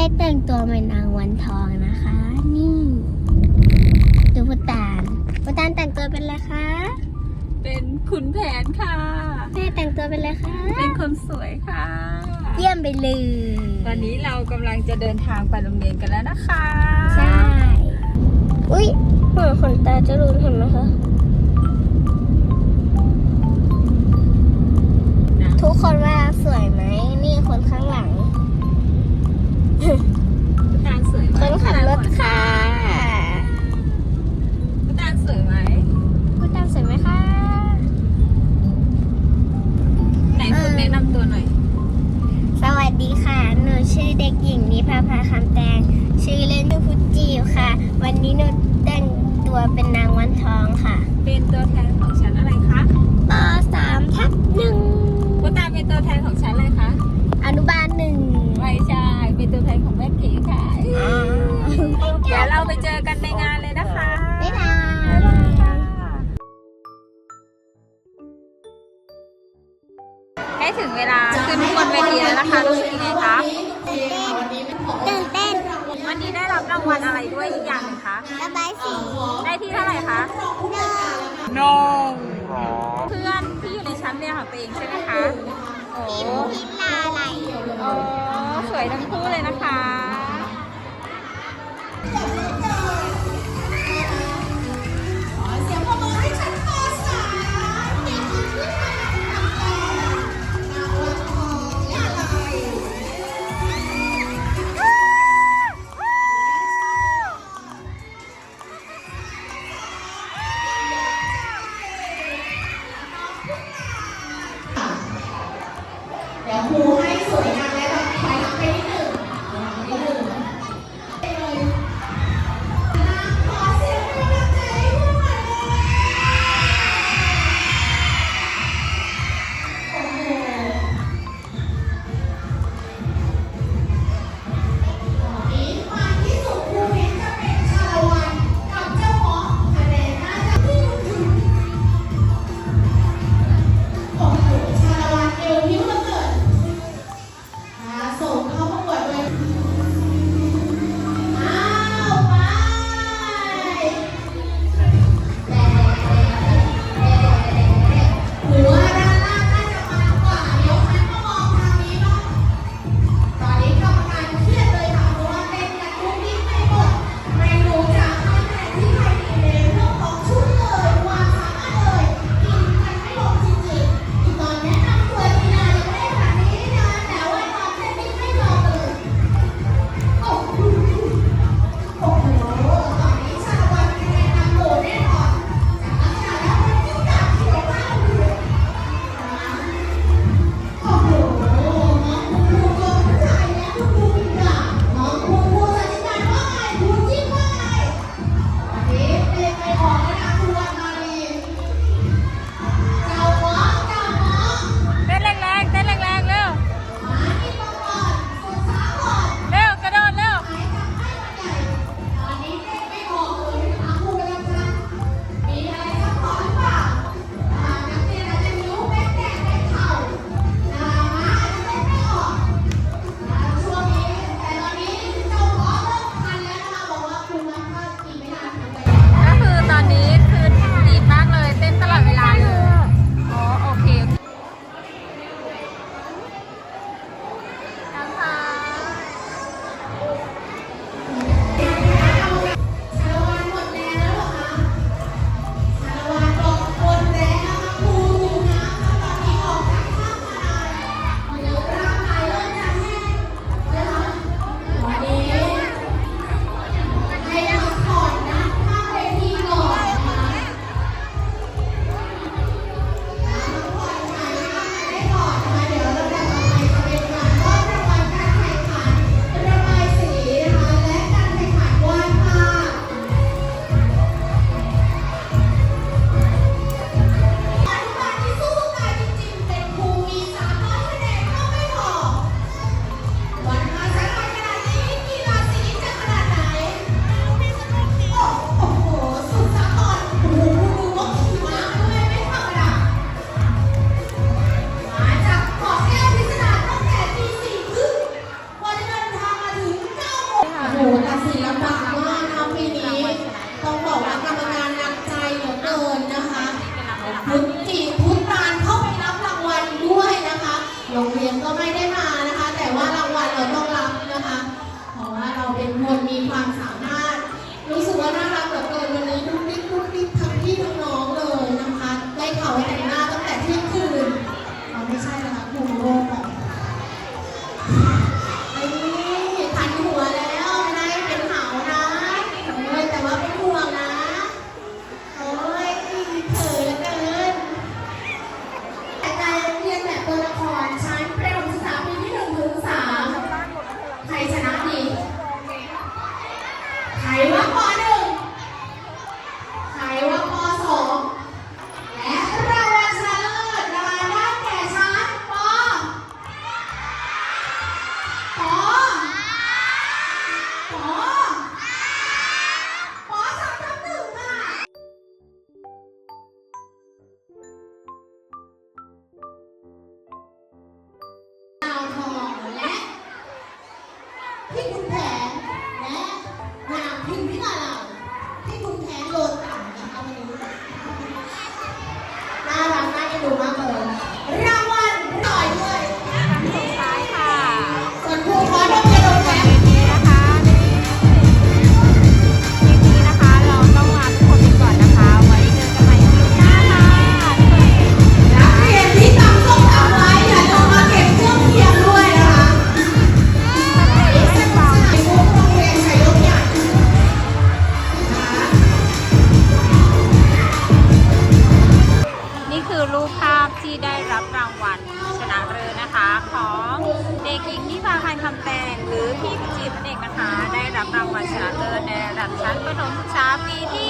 ได้แต่งตัวเป็นนางวันทองนะคะ นี่ดูพุตานพุตานแต่งตัวเป็นอะไรคะเป็นขุนแผนค่ะ แม่แต่งตัวเป็นอะไรคะ เป็นคนสวยค่ะ เยี่ยมไปเลยตอนนี้เรากำลังจะเดินทางไปโรงเรียนกันแล้วนะคะ ใช่ อุ้ยเหมือนขนตาจะรุนเห็นไหมคะทุกคนว่าสวยไหม ชื่อเด็กหญิงนิพาภาคำแตง ชื่อเล่นชื่อพุทจิวค่ะ วันนี้หนูแต่งตัวเป็นนางวันทองค่ะเป็นตัวแทนของชั้นอะไรคะปสามทับหนึ่งพุตานเป็นตัวแทนของชั้นอะไรคะอนุบาลหนึ่งไม่ใช่เป็นตัวแทนของแม่เก๋ค่ะ เดี๋ยวเราไปเจอกันในงานเลยนะคะบ๊ายบายใกล้ถึงเวลาขึ้นบนเวทีแล้วนะคะรู้สึกยังไงคะ รับรางวัลอะไรด้วยอีกอย่างหนึ่งคะระบายสีได้ที่เท่าไหร่คะ หนึ่งนงเพื่อนที่อยู่ในชั้นเรียนของตัวเองใช่ไหมคะ โอ้พิมพิลาไหล โอ้สวยทั้งคู่เลยนะคะ 来了。 ด็กหญิงนิพาพันธ์คำแปงหรือพี่จิบนั่นเองนะคะ ได้รับรางวัลชนะเลิศในระดับชั้นประถมศึกษาปีที่